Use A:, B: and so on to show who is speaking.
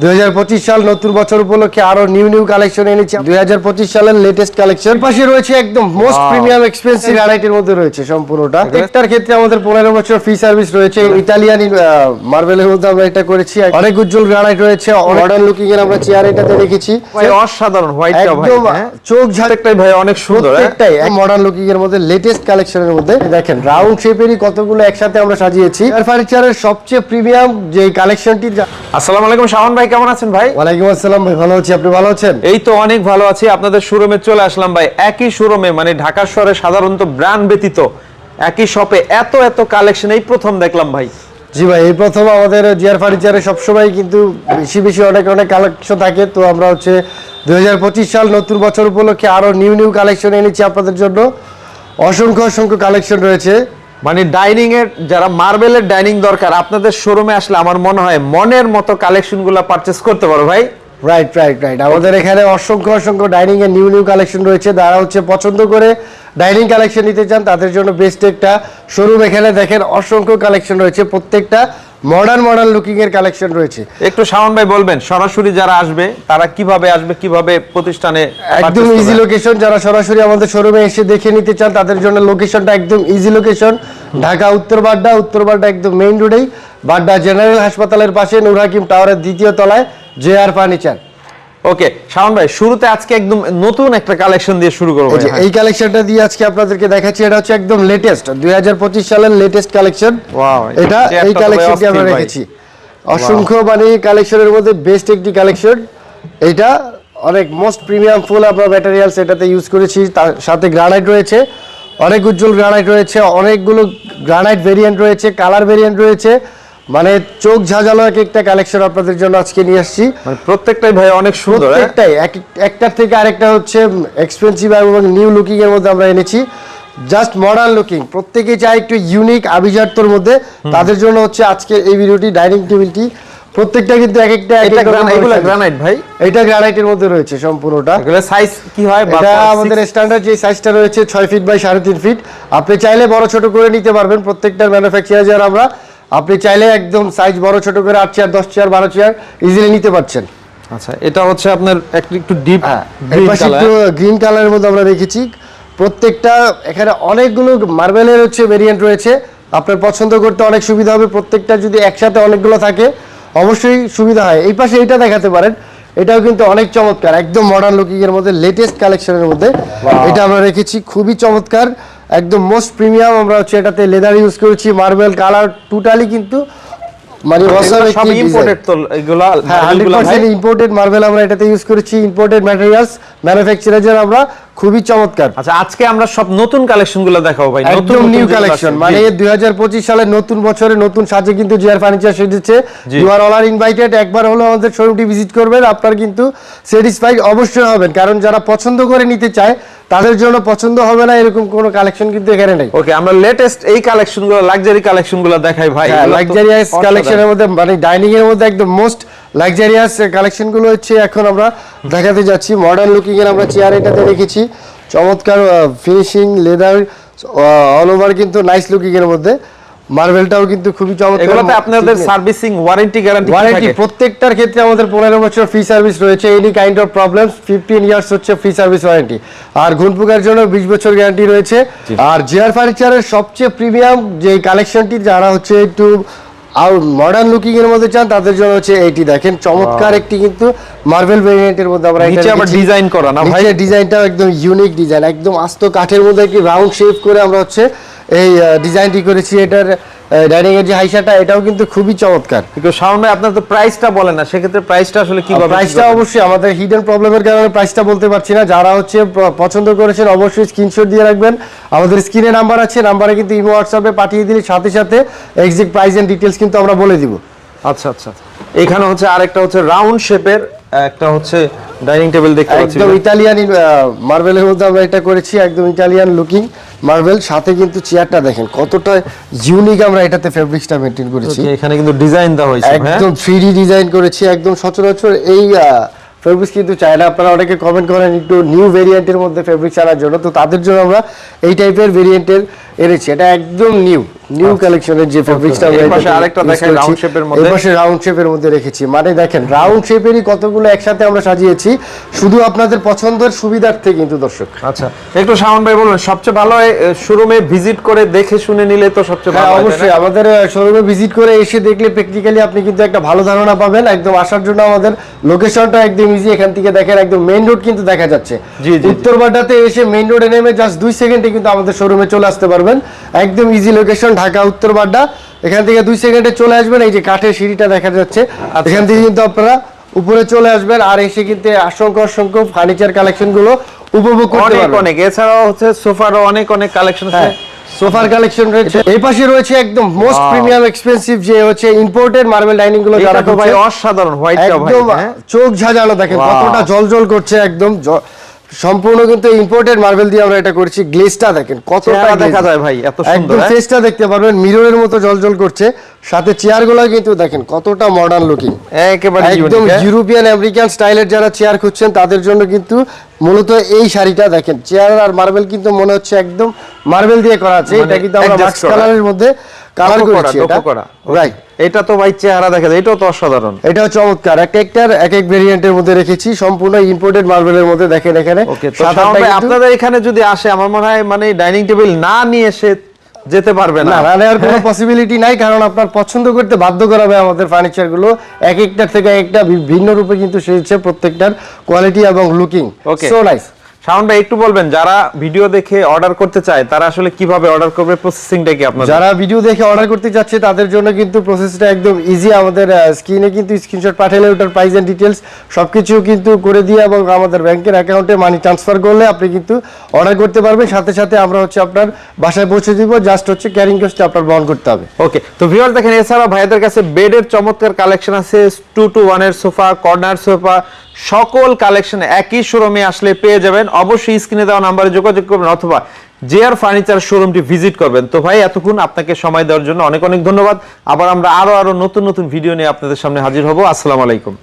A: দুই হাজার পঁচিশ সাল নতুন বছর উপলক্ষে আরও নিউ নিউ কালেকশন এনেছি। দুই সালের লেটেস্ট কালেকশন পাশে রয়েছে একদম মোস্ট প্রিমিয়াম এক্সপেন্সিভ ভ্যারাইটির মধ্যে রয়েছে সম্পূর্ণটা। প্রত্যেকটার ক্ষেত্রে আমাদের পনেরো বছর ফ্রি সার্ভিস রয়েছে। ইতালিয়ান মার্বেলের মধ্যে আমরা এটা করেছি। অনেক উজ্জ্বল রয়েছে। মডার্ন লুকিং এর আমরা চেয়ার এটাতে রেখেছি
B: ভাই অসাধারণ হোয়াইটটা ভাই হ্যাঁ?
A: চোখ ঝাড়
B: প্রত্যেকটাই ভাই অনেক সুন্দর?
A: প্রত্যেকটাই মডার্ন লুকিং এর মধ্যে লেটেস্ট কালেকশনের মধ্যে। দেখেন রাউন্ড শেপেরই কতগুলো একসাথে আমরা সাজিয়েছি। ফার্নিচারের সবচেয়ে প্রিমিয়াম যে কালেকশনটি
B: আসসালামু আলাইকুম শাওন ভাই। কেমন আছেন ভাই?
A: ওয়ালাইকুম আসসালাম ভাই ভালো আছি। আপনি ভালো আছেন?
B: এই তো অনেক ভালো আছি। আপনাদের শোরুমে চলে আসলাম ভাই। একই শোরুমে মানে ঢাকা শহরে সাধারণত ব্র্যান্ড ব্যতীত একই শপে এত এত কালেকশন এই প্রথম দেখলাম ভাই।
A: জি ভাই এই প্রথম আমাদের জিয়ার ফার্নিচারে সবসময় কিন্তু বেশি বেশি অনেক অনেক কালেকশন থাকে। তো আমরা হচ্ছে দুই হাজার পঁচিশ সাল নতুন বছর উপলক্ষে আরও নিউ নিউ কালেকশন এনেছি আপনাদের জন্য। অসংখ্য অসংখ্য কালেকশন রয়েছে।
B: মানে ডাইনিং এর যারা মার্বেলের ডাইনিং দরকার, আপনাদের শোরুমে আসলে আমার মনে হয় মনের মতো কালেকশনগুলো পারচেস করতে পারো ভাই।
A: রাইট রাইট রাইট আমাদের এখানে অসংখ্য অসংখ্য ডাইনিং এর নিউ নিউ কালেকশন রয়েছে। যারা হচ্ছে পছন্দ করে ডাইনিং কালেকশন নিতে চান, তাদের জন্য বেস্ট একটা শোরুম এখানে দেখেন, অসংখ্য কালেকশন রয়েছে। প্রত্যেকটা মডার্ন মডার্ন লুকিং এর কালেকশন রয়েছে।
B: একটু শাওন ভাই বলবেন সরাসরি যারা আসবে তারা কীভাবে আসবে কীভাবে প্রতিষ্ঠানে
A: একদম ইজি লোকেশন যারা সরাসরি আমাদের শোরুমে এসে দেখে নিতে চান তাদের জন্য লোকেশনটা একদম ইজি লোকেশন ঢাকা উত্তর বাড্ডা উত্তর বাড্ডা একদম মেইন রোডেই বাড্ডা জেনারেল হাসপাতালের পাশে নুর হাকিম টাওয়ারের দ্বিতীয় তলায় J R furniture.
B: Okay Shaon ভাই শুরুতে আজকে একদম নতুন একটা কালেকশন দিয়ে শুরু করব
A: এই এই কালেকশনটা দিয়ে আজকে আপনাদেরকে দেখাচ্ছি এটা হচ্ছে একদম লেটেস্ট দুই সালের লেটেস্ট কালেকশন
B: Wow,
A: এটা এই কালেকশনটি আমরা রেখেছি। অসংখ্য মানে কালেকশনের মধ্যে বেস্ট একটি কালেকশন এটা অনেক মোস্ট প্রিমিয়াম ফুল আমরা ম্যাটেরিয়ালস এটাতে ইউজ করেছি তার সাথে গ্রানাইট রয়েছে অনেক উজ্জ্বল গ্রানাইট রয়েছে অনেকগুলো গ্রানাইট ভেরিয়েন্ট রয়েছে কালার ভেরিয়েন্ট রয়েছে। মানে চোখ ঝাঁঝালো এক একটা কালেকশন আপনাদের জন্য আজকে নিয়ে আসছি।
B: মানে প্রত্যেকটাই ভাই অনেক সুন্দর হ্যাঁ?
A: প্রত্যেকটাই একটার থেকে আরেকটা হচ্ছে এক্সপেন্সিভ এবং নিউ লুকিং এর মধ্যে আমরা এনেছি। জাস্ট মডার্ন লুকিং প্রত্যেকেই চায় একটু ইউনিক আভিজাত্যর মধ্যে। তাদের জন্য হচ্ছে আজকে এই ভিডিওটি ডাইনিং টেবিলটি প্রত্যেকটা কিন্তু এক একটা
B: এটা গ্রানাইট এগুলো গ্রানাইট ভাই?
A: এটা গ্রানাইটের মধ্যে রয়েছে সম্পূর্ণটা।
B: এগুলো সাইজ কি হয়?
A: এটা আমাদের স্ট্যান্ডার্ড যে সাইজটা রয়েছে ছয় ফিট বাই সাড়ে তিন ফিট আপনি চাইলে বড় ছোট করে নিতে পারবেন প্রত্যেকটার ম্যানুফ্যাকচারার যারা আমরা। আপনি চাইলে একদম সাইজ বড় ছোট করে আট চেয়ার দশ চেয়ার বারো চেয়ার ইজিলি নিতে পারছেন।
B: আচ্ছা এটা হচ্ছে আপনার একটু ডিপ
A: একটু গ্রিন কালারের মধ্যে আমরা রেখেছি। প্রত্যেকটা এখানে অনেকগুলো মার্বেলের হচ্ছে ভেরিয়েন্ট রয়েছে। আপনার পছন্দ করতে অনেক সুবিধা হবে। প্রত্যেকটা যদি একসাথে অনেকগুলো থাকে অবশ্যই সুবিধা হয়। এই পাশে এটা দেখাতে পারেন। এটাও কিন্তু অনেক চমৎকার। একদম মডার্ন লুকিং এর মধ্যে লেটেস্ট কালেকশনের মধ্যে। এটা আমরা রেখেছি। খুবই চমৎকার। একদম মোস্ট প্রিমিয়াম আমরা হচ্ছে এটাতে লেদার ইউজ করেছি মার্বেল কালার টোটালি কিন্তু মানে
B: সব ইম্পোর্টেড তো এগুলা
A: হ্যাঁ হান্ড্রেড
B: এগুলা ভাই।
A: পার্সেন্ট ইম্পোর্টেড মার্বেল আমরা এটাতে ইউজ করেছি ইম্পোর্টেড ম্যাটেরিয়ালস ম্যানুফ্যাকচারার আমরা খুবই চমৎকার।
B: আচ্ছা আজকে আমরা সব নতুন কালেকশনগুলো দেখাবো ভাই নতুন
A: নিউ কালেকশন মানে। দুই হাজার পঁচিশ সালের নতুন বছরে নতুন সাজে কিন্তু জিআর ফার্নিচার সেজেছে। You are all are invited একবার হলো আমাদের শোরুমটি ভিজিট করবেন আপনার কিন্তু স্যাটিসফাইড অবশ্যই হবেন কারণ যারা পছন্দ করে নিতে চায় তাদের জন্য পছন্দ হবে না এরকম কোনো কালেকশন কিন্তু এখানে নেই।
B: ওকে আমরা লেটেস্ট এই কালেকশনগুলো লাক্সারি কালেকশনগুলো দেখাই ভাই। তো
A: লাক্সারিয়াস কালেকশনের মধ্যে মানে ডাইনিং এর মধ্যে একদম মোস্ট লাক্সারিয়াস কালেকশনগুলো হচ্ছে এখন আমরা দেখাতে যাচ্ছি। মডার্ন লুকিং এর আমরা চেয়ার এটাতে রেখেছি। চমৎকার ফিনিশিং লেদার অল ওভার কিন্তু নাইস লুকিং এর মধ্যে। মার্বেলটাও কিন্তু খুবই চমৎকার।
B: এগুলোতে আপনাদের সার্ভিসিং ওয়ারেন্টি গ্যারান্টি
A: ওয়ারেন্টি প্রত্যেকটার ক্ষেত্রে আমাদের পনেরো বছর ফ্রি সার্ভিস রয়েছে। Any kind of problem fifteen years হচ্ছে ফ্রি সার্ভিস ওয়ারেন্টি আর ঘুনপুকার জন্য বিশ বছর গ্যারান্টি রয়েছে। আর জিআর ফার্নিচারের সবচেয়ে প্রিমিয়াম যে কালেকশনটি যারা হচ্ছে একটু আর মডার্ন লুকিং এর মধ্যে চান তাদের জন্য হচ্ছে এইটি দেখেন। চমৎকার একটি কিন্তু মার্বেল ভেরিয়েন্টের মধ্যে আমরা
B: নিচে আবার ডিজাইন করা না ভাই?
A: নিচে ডিজাইনটাও একদম ইউনিক ডিজাইন একদম আস্ত কাঠের মধ্যে একটি রাউন্ড শেপ করে আমরা হচ্ছে এই ডিজাইনটি করেছি এটার ডাইনিং এর যে হাইসাটা এটাও কিন্তু খুবই চমৎকার।
B: কিন্তু ভাই আপনার তো প্রাইসটা বলেন না সেক্ষেত্রে প্রাইসটা আসলে কীভাবে
A: প্রাইসটা অবশ্যই আমাদের হিডেন প্রবলেমের কারণে প্রাইসটা বলতে পারছি না। যারা হচ্ছে পছন্দ করেছেন অবশ্যই স্ক্রিনশট দিয়ে রাখবেন। আমাদের স্ক্রিনে নাম্বার আছে নাম্বারে কিন্তু ইমো হোয়াটসঅ্যাপে পাঠিয়ে দিলে সাথে সাথে এক্সাক্ট প্রাইস এন্ড ডিটেলস কিন্তু আমরা বলে দিব।
B: আচ্ছা আচ্ছা। এখানে হচ্ছে আরেকটা হচ্ছে রাউন্ড শেপের একটা হচ্ছে ডাইনিং টেবিল দেখতে পাচ্ছি
A: একদম ইটালিয়ান মার্বেলের মধ্যে আমরা এটা করেছি একদম ইটালিয়ান লুকিং মার্বেল। সাথে কিন্তু চেয়ারটা দেখেন কতটা ইউনিক আমরা এটাতে ফেব্রিক্সটা মেনটেন করেছি।
B: এখানে কিন্তু ডিজাইন দেওয়া হয়েছে হ্যাঁ?
A: একদম থ্রি ডিজাইন করেছি একদম সচরাচর এই ফেব্রিক্স কিন্তু চায় না। আপনারা অনেকে কমেন্ট করেন একটু নিউ ভেরিয়েন্টের মধ্যে ফেব্রিক্স আনার জন্য। তো তাদের জন্য আমরা এই টাইপের ভেরিয়েন্টের এনেছি এটা একদম নিউ নিউ কালেকশনের যে ফেব্রিক্সটা
B: এর আরেকটা দেখেন round shape মধ্যে।
A: পাশে রাউন্ড শেপের মধ্যে রেখেছি। মানে দেখেন রাউন্ড শেপেরই কতগুলো একসাথে আমরা সাজিয়েছি শুধু আপনাদের পছন্দের সুবিধার্থে কিন্তু দর্শক।
B: আচ্ছা একটু শাওন ভাই বলুন সবচেয়ে ভালো শোরুমে ভিজিট করে দেখে শুনে নিলে তো সবচেয়ে
A: হ্যাঁ
B: ভালো
A: অবশ্যই আমাদের শোরুমে ভিজিট করে এসে দেখলে প্র্যাকটিক্যালি আপনি কিন্তু একটা ভালো ধারণা পাবেন। একদম আসার জন্য আমাদের লোকেশনটা একদম ইজি এখান থেকে দেখেন একদম মেইন রোড কিন্তু দেখা যাচ্ছে। উত্তরবাড্ডাতে এসে মেইন রোডে নেমে জাস্ট দুই সেকেন্ডে কিন্তু আমাদের শোরুমে চলে আসতে পারবেন। একদম ইজি লোকেশন ঢাকা উত্তরবাড্ডা এখান থেকে দুই সেকেন্ডে চলে আসবেন এই যে কাঠের সিঁড়িটা দেখা যাচ্ছে।
B: আচ্ছা,
A: এখান থেকে কিন্তু আপনারা উপরে চলে আসবেন আর এসে কিন্তু অসংখ্য অসংখ্য ফার্নিচার কালেকশনগুলো উপভোগ করতে পারবেন।
B: অনেক। এছাড়াও হচ্ছে সোফারও অনেক অনেক কালেকশন আছে।
A: হ্যাঁ সোফার কালেকশন রয়েছে। এই পাশে রয়েছে একদম মোস্ট প্রিমিয়াম এক্সপেন্সিভ যে হচ্ছে ইম্পোর্টেড মার্বেল
B: ডাইনিংগুলো
A: যারা
B: ভাই অসাধারণ হোয়াইটটা ভাই
A: একদম
B: হ্যাঁ?
A: চোখ ঝাঁঝালো দেখেন কতটা জল করছে একদম সম্পূর্ণ কিন্তু ইম্পোর্টেড মার্বেল দিয়ে আমরা এটা করছি গ্লেজটা দেখেন কতটা
B: দেখা যায় ভাই, এত সুন্দর,
A: একদম
B: হ্যাঁ?
A: ফেসটা দেখতে পারবেন মিররের মতো জলজল করছে সাথে চেয়ারগুলো কিন্তু দেখেন কতটা মডার্ন লুকিং
B: একেবারে
A: একদম? ইউরোপিয়ান আমেরিকান স্টাইলের যারা চেয়ার খুঁজছেন তাদের জন্য কিন্তু মূলত এই শাড়িটা দেখেন চেয়ার আর মার্বেল কিন্তু মনে হচ্ছে একদম মার্বেল দিয়ে করা আছে
B: মানে
A: এটা কিন্তু আমরা
B: adjust
A: কালারের মধ্যে কালার করেছি এটা। রাইট
B: এটা তো ভাই চেহারা দেখা যায় এটাও তো অসাধারণ।
A: এটা চমৎকার। এক একটার এক এক ভেরিয়েন্টের মধ্যে রেখেছি সম্পূর্ণ ইম্পোর্টেড মার্বেলের মধ্যে দেখেন এখানে।
B: আপনাদের এখানে যদি আসে আমার মনে হয় মানে ডাইনিং টেবিল না নিয়ে এসে যেতে পারবে না।
A: না নেওয়ার কোনো পসিবিলিটি নাই কারণ আপনার পছন্দ করতে বাধ্য করাবে আমাদের ফার্নিচারগুলো এক একটার থেকে একটা ভিন্ন রূপে কিন্তু সেজেছে প্রত্যেকটার কোয়ালিটি এবং looking
B: okay
A: so nice
B: Shaon ভাই একটু বলবেন যারা ভিডিও দেখে অর্ডার করতে চায় তারা আসলে কীভাবে অর্ডার করবে? প্রসেসিংটা কি আপনাদের?
A: যারা ভিডিও দেখে অর্ডার করতে যাচ্ছে তাদের জন্য কিন্তু প্রসেসটা একদম ইজি আমাদের স্ক্রিনে কিন্তু স্ক্রিনশট পাঠালে ওটার প্রাইস এন্ড ডিটেলস সবকিছু কিন্তু করে দিয়ে এবং আমাদের ব্যাংকের অ্যাকাউন্টে মানি ট্রান্সফার করলে আপনি কিন্তু অর্ডার করতে পারবেন। সাথে সাথে আমরা হচ্ছে আপনার বাসায় পৌঁছে দিব। জাস্ট হচ্ছে ক্যারিং কস্টটা আপনার বহন করতে হবে।
B: ওকে তো ভিউয়ার দেখেন এছাড়া ভাইদের কাছে বেডের চমৎকার কালেকশন আছে। টু টু ওয়ানের সোফা কর্নার সোফা সকল কালেকশন একই শোরুমে আসলে পেয়ে যাবেন। অবশ্যই স্ক্রিনে দেওয়া নাম্বারে যোগাযোগ করবেন অথবা জেআর ফার্নিচার শোরুমটি ভিজিট করবেন। তো ভাই, এতক্ষণ আপনাকে সময় দেওয়ার জন্য অনেক অনেক ধন্যবাদ। আবার আমরা আরও আরও নতুন নতুন ভিডিও নিয়ে আপনাদের সামনে হাজির হব। আসসালামু আলাইকুম।